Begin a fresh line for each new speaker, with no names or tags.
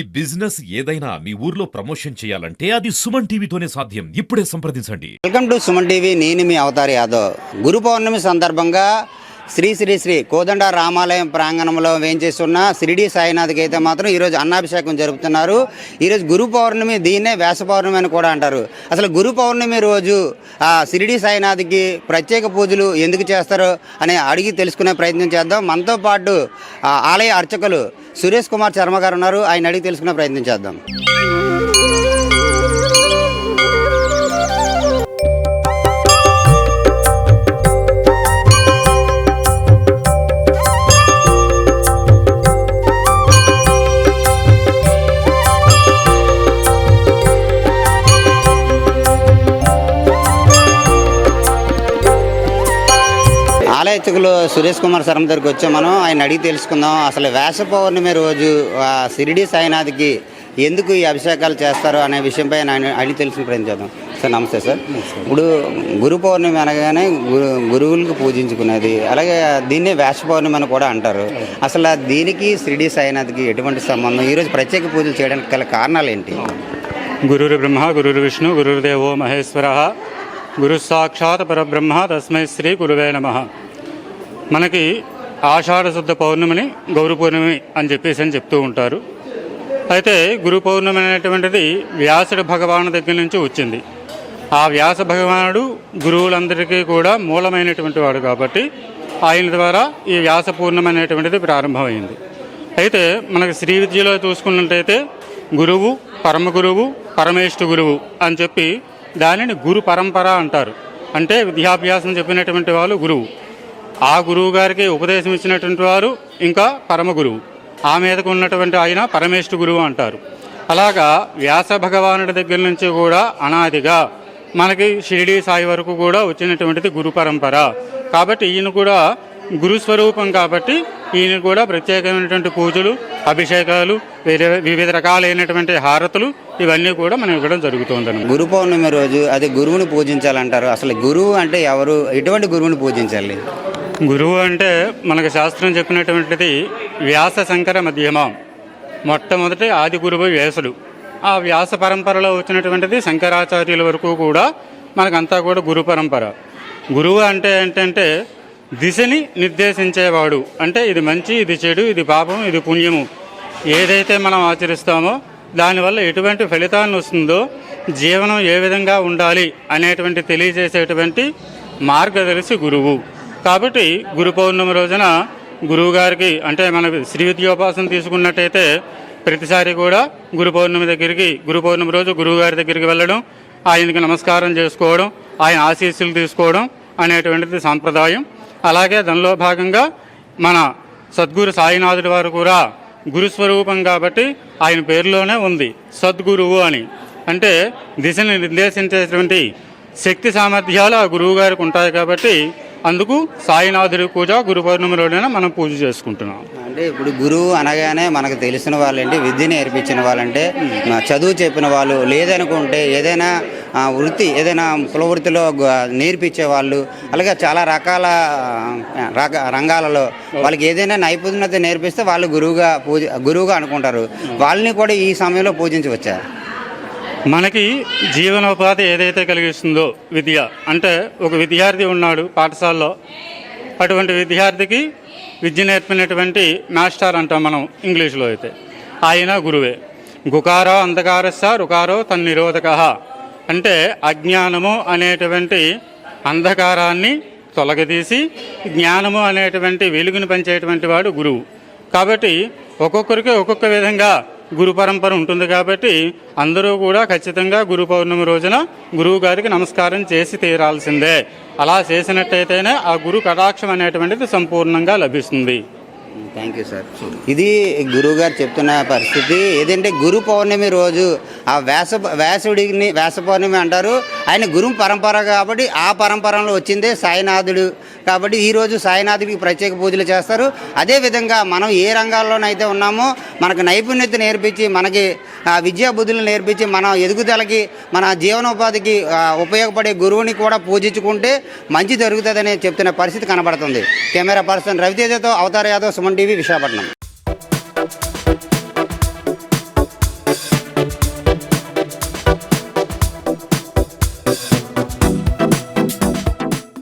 ఈ బిజినెస్ ఏదైనా మీ ఊర్లో ప్రమోషన్ చేయాలంటే అది సుమన్ టీవీతోనే సాధ్యం ఇప్పుడే సంప్రదించండి
వెల్కమ్ టు సుమన్ టీవీ నేను మీ అవతారి యాదవ్ గురు పౌర్ణమి సందర్భంగా శ్రీ శ్రీ శ్రీ కోదండ రామాలయం ప్రాంగణంలో వేయించేస్తున్న షిరిడి సాయినాథ్కి అయితే మాత్రం ఈరోజు అన్నాభిషేకం జరుపుతున్నారు ఈరోజు గురు పౌర్ణమి దీన్నే వ్యాస పౌర్ణమి అని కూడా అంటారు అసలు గురు పౌర్ణమి రోజు ఆ శిరిడి సాయినాథ్కి ప్రత్యేక పూజలు ఎందుకు చేస్తారు అని అడిగి తెలుసుకునే ప్రయత్నం చేద్దాం మనతో పాటు ఆలయ అర్చకులు సురేష్ కుమార్ శర్మ గారు ఉన్నారు ఆయన అడిగి తెలుసుకునే ప్రయత్నం చేద్దాం దర్శకులు సురేష్ కుమార్ శర్మ దగ్గరికి వచ్చాం మనం ఆయన అడిగి తెలుసుకుందాం అసలు వేసపౌర్ణమి పౌర్ణమి రోజు సిరిడి సాయినాథ్కి ఎందుకు ఈ అభిషేకాలు చేస్తారు అనే విషయంపై ఆయన అడిగి తెలుసుకుని ప్రయత్నించాం సార్ నమస్తే సార్ ఇప్పుడు గురు పౌర్ణమి అనగానే గురు గురువులకు పూజించుకునేది అలాగే దీన్నే వేష పౌర్ణమి అని కూడా అంటారు అసలు దీనికి సిరిడి సాయినాథ్కి ఎటువంటి సంబంధం ఈరోజు ప్రత్యేక పూజలు చేయడానికి గల కారణాలు ఏంటి
గురురు బ్రహ్మ గురురు విష్ణు గురుదేవో మహేశ్వర గురు సాక్షాత్ పరబ్రహ్మ తస్మై శ్రీ గురువే నమ మనకి ఆషాఢ శుద్ధ పౌర్ణమిని గౌరు పౌర్ణమి అని చెప్పేసి అని చెప్తూ ఉంటారు అయితే గురు పౌర్ణమి అనేటువంటిది వ్యాసుడు భగవాను దగ్గర నుంచి వచ్చింది ఆ వ్యాస భగవానుడు గురువులందరికీ కూడా మూలమైనటువంటి వాడు కాబట్టి ఆయన ద్వారా ఈ వ్యాస పూర్ణం అనేటువంటిది ప్రారంభమైంది అయితే మనకి శ్రీ విద్యలో చూసుకున్నట్టయితే గురువు పరమ గురువు పరమేష్ఠ గురువు అని చెప్పి దానిని గురు పరంపర అంటారు అంటే విద్యాభ్యాసం చెప్పినటువంటి వాళ్ళు గురువు ఆ గురువు గారికి ఉపదేశం ఇచ్చినటువంటి వారు ఇంకా పరమ గురువు ఆ మీదకు ఉన్నటువంటి ఆయన పరమేష్ఠ గురువు అంటారు అలాగా వ్యాస భగవానుడి దగ్గర నుంచి కూడా అనాదిగా మనకి షిరిడి సాయి వరకు కూడా వచ్చినటువంటిది గురు పరంపర కాబట్టి ఈయన కూడా గురుస్వరూపం కాబట్టి ఈయన కూడా ప్రత్యేకమైనటువంటి పూజలు అభిషేకాలు వేరే వివిధ రకాలైనటువంటి హారతులు ఇవన్నీ కూడా మనం ఇవ్వడం జరుగుతుంది గురు పౌర్ణమి రోజు అది గురువుని పూజించాలంటారు అసలు గురువు అంటే ఎవరు ఎటువంటి గురువుని పూజించాలి గురువు అంటే మనకు శాస్త్రం చెప్పినటువంటిది వ్యాస శంకర మధ్యమం మొట్టమొదటి ఆది గురువు వ్యాసుడు ఆ వ్యాస పరంపరలో వచ్చినటువంటిది శంకరాచార్యుల వరకు కూడా మనకంతా కూడా గురు పరంపర గురువు అంటే ఏంటంటే దిశని నిర్దేశించేవాడు అంటే ఇది మంచి ఇది చెడు ఇది పాపం ఇది పుణ్యము ఏదైతే మనం ఆచరిస్తామో దానివల్ల ఎటువంటి ఫలితాన్ని వస్తుందో జీవనం ఏ విధంగా ఉండాలి అనేటువంటి తెలియజేసేటువంటి మార్గదర్శి గురువు కాబట్టి గురు పౌర్ణమి రోజున గురువుగారికి అంటే మన శ్రీ విద్యోపాసన తీసుకున్నట్టయితే ప్రతిసారి కూడా గురు పౌర్ణమి దగ్గరికి గురు పౌర్ణమి రోజు గురువుగారి దగ్గరికి వెళ్ళడం ఆయనకి నమస్కారం చేసుకోవడం ఆయన ఆశీస్సులు తీసుకోవడం అనేటువంటిది సాంప్రదాయం అలాగే దానిలో భాగంగా మన సద్గురు సాయినాథుడి వారు కూడా గురుస్వరూపం కాబట్టి ఆయన పేరులోనే ఉంది సద్గురువు అని అంటే దిశను నిర్దేశించేటువంటి శక్తి సామర్థ్యాలు ఆ గురువుగారికి ఉంటాయి కాబట్టి అందుకు సాయినాథుడి పూజ గురు పౌర్ణమి రోజున మనం పూజ చేసుకుంటున్నాం
అంటే ఇప్పుడు గురువు అనగానే మనకు తెలిసిన వాళ్ళండి విద్య నేర్పించిన వాళ్ళంటే చదువు చెప్పిన వాళ్ళు లేదనుకుంటే ఏదైనా వృత్తి ఏదైనా కులవృత్తిలో నేర్పించే వాళ్ళు అలాగే చాలా రకాల రంగాలలో వాళ్ళకి ఏదైనా నైపుణ్యత నేర్పిస్తే వాళ్ళు గురువుగా పూజ గురువుగా అనుకుంటారు వాళ్ళని కూడా ఈ సమయంలో పూజించవచ్చారు
మనకి జీవనోపాధి ఏదైతే కలిగిస్తుందో విద్య అంటే ఒక విద్యార్థి ఉన్నాడు పాఠశాలలో అటువంటి విద్యార్థికి విద్య నేర్పినటువంటి మాస్టర్ అంటాం మనం ఇంగ్లీష్లో అయితే ఆయన గురువే గుకారో అంధకారస్స రుకారో తన్ నిరోధక అంటే అజ్ఞానము అనేటువంటి అంధకారాన్ని తొలగదీసి జ్ఞానము అనేటువంటి వెలుగుని పంచేటువంటి వాడు గురువు కాబట్టి ఒక్కొక్కరికి ఒక్కొక్క విధంగా గురు పరంపర ఉంటుంది కాబట్టి అందరూ కూడా ఖచ్చితంగా గురు పౌర్ణమి రోజున గురువు గారికి నమస్కారం చేసి తీరాల్సిందే అలా చేసినట్టయితేనే ఆ గురు కటాక్షం అనేటువంటిది సంపూర్ణంగా లభిస్తుంది థ్యాంక్ యూ సార్ ఇది గురువు గారు చెప్తున్న పరిస్థితి ఏదంటే గురు పౌర్ణమి రోజు ఆ వేస వ్యాసుడిని వేస పౌర్ణమి అంటారు ఆయన గురు పరంపర కాబట్టి ఆ పరంపరలో వచ్చిందే సాయినాథుడు కాబట్టి ఈరోజు సాయినాథుడికి ప్రత్యేక పూజలు చేస్తారు అదేవిధంగా మనం ఏ రంగాల్లోనైతే ఉన్నామో మనకు నైపుణ్యత నేర్పించి మనకి విద్యా బుద్ధులు నేర్పించి మన ఎదుగుదలకి మన జీవనోపాధికి ఉపయోగపడే గురువుని కూడా పూజించుకుంటే మంచి జరుగుతుందని చెప్తున్న పరిస్థితి కనబడుతుంది కెమెరా పర్సన్ రవితేజతో అవతార యాదవ్ సుమన్ టీవీ విశాఖపట్నం